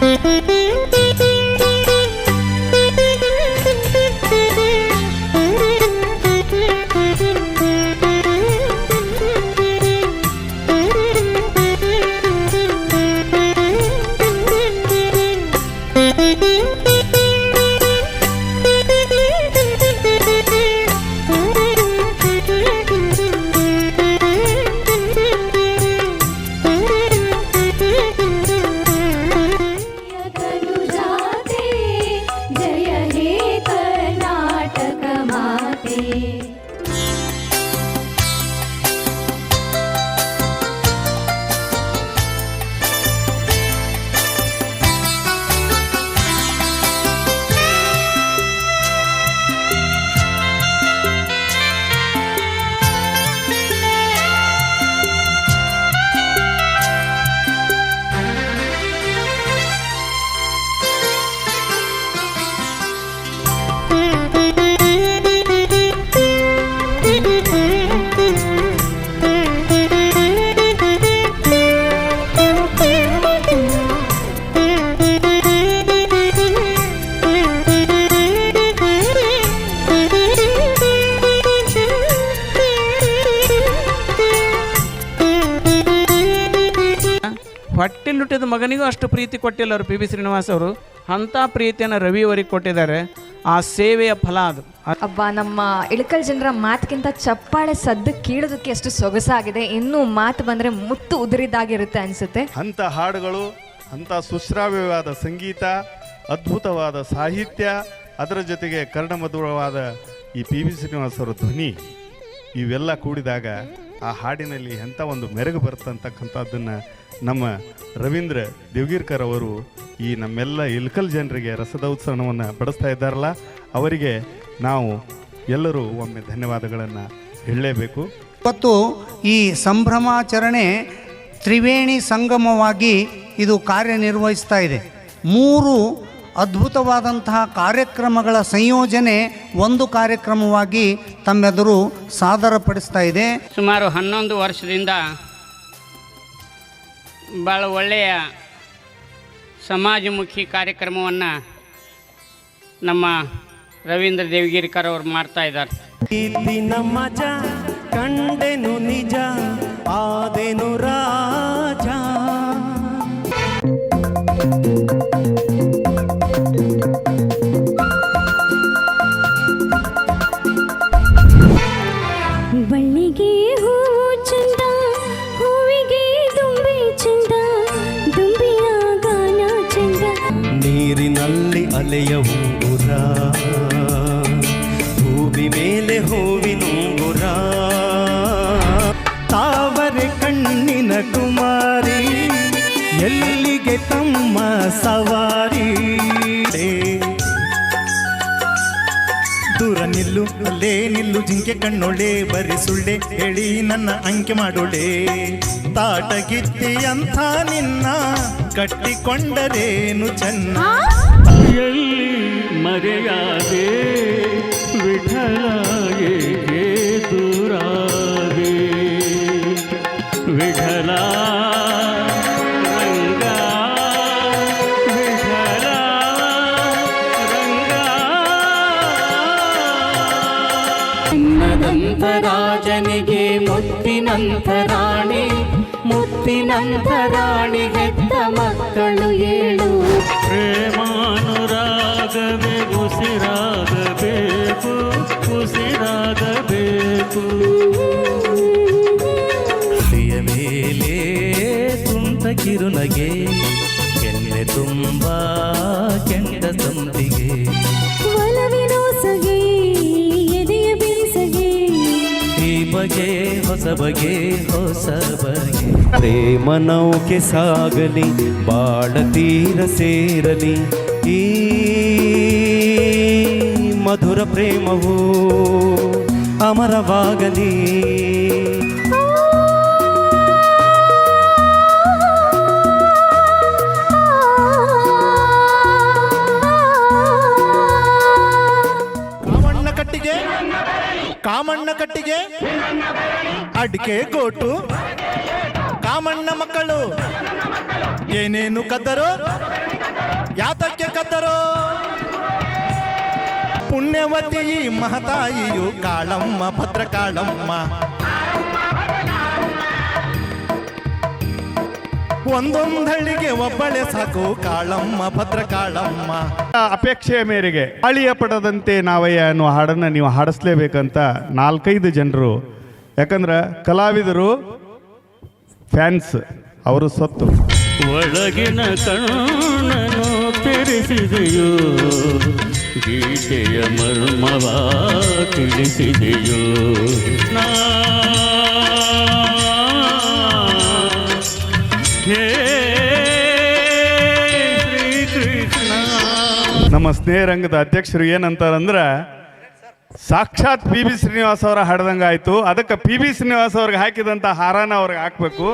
Thank you. ಹೊಟ್ಟೆಲುಟ್ಟಿದ ಮಗನಿಗೂ ಅಷ್ಟು ಪ್ರೀತಿ ಕೊಟ್ಟಿಲ್ಲ ಅವರು ಪಿ ಬಿ ಶ್ರೀನಿವಾಸ್ ಅವರು. ಅಂಥ ಪ್ರೀತಿಯನ್ನು ರವಿ ಅವರಿಗೆ ಕೊಟ್ಟಿದ್ದಾರೆ. ಆ ಸೇವೆಯ ಫಲ ಅದು. ಅಬ್ಬ ನಮ್ಮ ಇಳಕಲ್ ಜನರ ಮಾತಿಗಿಂತ ಚಪ್ಪಾಳೆ ಸದ್ದು ಕೀಳೋದಕ್ಕೆ ಎಷ್ಟು ಸೊಗಸಾಗಿದೆ. ಇನ್ನೂ ಮಾತು ಬಂದ್ರೆ ಮುತ್ತು ಉದುರಿದಾಗಿರುತ್ತೆ ಅನ್ಸುತ್ತೆ. ಅಂಥ ಹಾಡುಗಳು ಅಂಥ ಸುಶ್ರಾವ್ಯವಾದ ಸಂಗೀತ ಅದ್ಭುತವಾದ ಸಾಹಿತ್ಯ ಅದರ ಜೊತೆಗೆ ಕರ್ಣಮಧುರವಾದ ಈ ಪಿ ವಿ ಅವರ ಧ್ವನಿ ಇವೆಲ್ಲ ಕೂಡಿದಾಗ ಆ ಹಾಡಿನಲ್ಲಿ ಎಂಥ ಒಂದು ಮೆರುಗು ಬರ್ತಂತಕ್ಕಂಥದ್ದನ್ನು ನಮ್ಮ ರವೀಂದ್ರ ದೇವ್ಗಿರ್ಕರ್ ಅವರು ಈ ನಮ್ಮೆಲ್ಲ ಇಲ್ಕಲ್ ಜನರಿಗೆ ರಸದ ಉತ್ಸವವನ್ನು ಬಡಿಸ್ತಾ ಇದ್ದಾರಲ್ಲ, ಅವರಿಗೆ ನಾವು ಎಲ್ಲರೂ ಒಮ್ಮೆ ಧನ್ಯವಾದಗಳನ್ನು ಹೇಳಲೇಬೇಕು. ಇವತ್ತು ಈ ಸಂಭ್ರಮಾಚರಣೆ ತ್ರಿವೇಣಿ ಸಂಗಮವಾಗಿ ಇದು ಕಾರ್ಯನಿರ್ವಹಿಸ್ತಾ ಇದೆ. ಮೂರು ಅದ್ಭುತವಾದಂತಹ ಕಾರ್ಯಕ್ರಮಗಳ ಸಂಯೋಜನೆ ಒಂದು ಕಾರ್ಯಕ್ರಮವಾಗಿ ತಮ್ಮೆದುರು ಸಾದರಪಡಿಸ್ತಾ ಇದೆ. ಸುಮಾರು ಹನ್ನೊಂದು ವರ್ಷದಿಂದ ಭಾಳ ಒಳ್ಳೆಯ ಸಮಾಜಮುಖಿ ಕಾರ್ಯಕ್ರಮವನ್ನು ನಮ್ಮ ರವೀಂದ್ರ ದೇವಗಿರಿಕರ್ ಅವರು ಮಾಡ್ತಾ ಇದ್ದಾರೆ. ಕಂಡೆನು ನಿಜ ಆದೆನು ರಾಜ ಅಲೆಯ ಉಂಗುರ ಭೂಮಿ ಮೇಲೆ ಹೂವಿನುಂಗುರ ತಾವರೆ ಕಣ್ಣಿನ ಕುಮಾರಿ, ಎಲ್ಲಿಗೆ ತಮ್ಮ ಸವಾರಿ? ದೂರ ನಿಲ್ಲು, ಅಲ್ಲೇ ನಿಲ್ಲು, ಜಿಂಕೆ ಕಣ್ಣೊಳೆ, ಬರಿ ಸುಳ್ಳೆ ಹೇಳಿ ನನ್ನ ಅಂಕೆ ಮಾಡೋಳೆ. ತಾಟಗಿತ್ತಿ ಅಂತ ನಿನ್ನ ಕಟ್ಟಿಕೊಂಡರೇನು ಚೆನ್ನ? ಎಲ್ಲಿ ಮರೆಯಾದೆ ವಿಠಲ ಏಕೆ ದೂರಾದೆ. ವಿಠಲ ರಾಜನಿಗೆ ಮುತ್ತಿನಂತ ರಾಣಿ ಮುತ್ತಿನಂತ ರಾಣಿ ಹೆತ್ತ ಮಕ್ಕಳು ಏಳು. ತುಂಟ ಕಿರುನಗೆ ಕೆನ್ನೆ ತುಂಬ ಕೆಂಡ ಸಂಪಿಗೆ ಈ ಬಗೆ ಹೊಸ ಬಗೆ ಹೊಸ ಬಗೆ. ಪ್ರೇಮ ನೌಕೆ ಸಾಗಲಿ ಬಾಳ ತೀರ ಸೇರಲಿ. ಈ ಮಧುರ ಪ್ರೇಮವು ಅಮರವಾಗಲಿ. ಕಾಮಣ್ಣ ಕಟ್ಟಿಗೆ? ಅಡಿಕೆ ಕೋಟು ಕಾಮಣ್ಣ ಮಕ್ಕಳು? ಏನೇನು ಕದ್ದರು ಯಾತಕ್ಕೆ ಕದ್ದರು ಪುಣ್ಯವತಿ ಮಹತಾಯಿಯು ಕಾಳಮ್ಮ ಭದ್ರ ಕಾಳಮ್ಮ ಒಂದೊಂದಳ್ಳಿಗೆ ಒಬ್ಬಳೆ ಸಾಕು ಕಾಳಮ್ಮ ಭದ್ರ ಕಾಳಮ್ಮ. ಅಪೇಕ್ಷೆಯ ಮೇರೆಗೆ ಅಳಿಯ ಪಡದಂತೆ ನಾವಯ್ಯ ಅನ್ನುವ ಹಾಡನ್ನು ನೀವು ಹಾಡಿಸ್ಲೇಬೇಕಂತ ನಾಲ್ಕೈದು ಜನರು. ಯಾಕಂದ್ರೆ ಕಲಾವಿದರು ಫ್ಯಾನ್ಸ್ ಅವರು ಸತ್ತು. ಒಳಗಿನ ಕಣ್ಣನು ತೆರೆಸಿದೆಯೋ ಗೀತೆಯ ಮರ್ಮವ ತಿಳಿಸಿದೆಯೋ. ನಾ ನಮ್ಮ ಸ್ನೇಹರಂಗದ ಅಧ್ಯಕ್ಷರು ಏನಂತಾರಂದ್ರೆ, ಸಾಕ್ಷಾತ್ ಪಿ ಬಿ ಶ್ರೀನಿವಾಸ್ ಅವರ ಹಾಡ್ದಂಗೆ ಆಯ್ತು. ಅದಕ್ಕೆ ಪಿ ಬಿ ಶ್ರೀನಿವಾಸ್ ಅವ್ರಿಗೆ ಹಾಕಿದಂಥ ಹಾರಾನ ಅವ್ರಿಗೆ ಹಾಕಬೇಕು.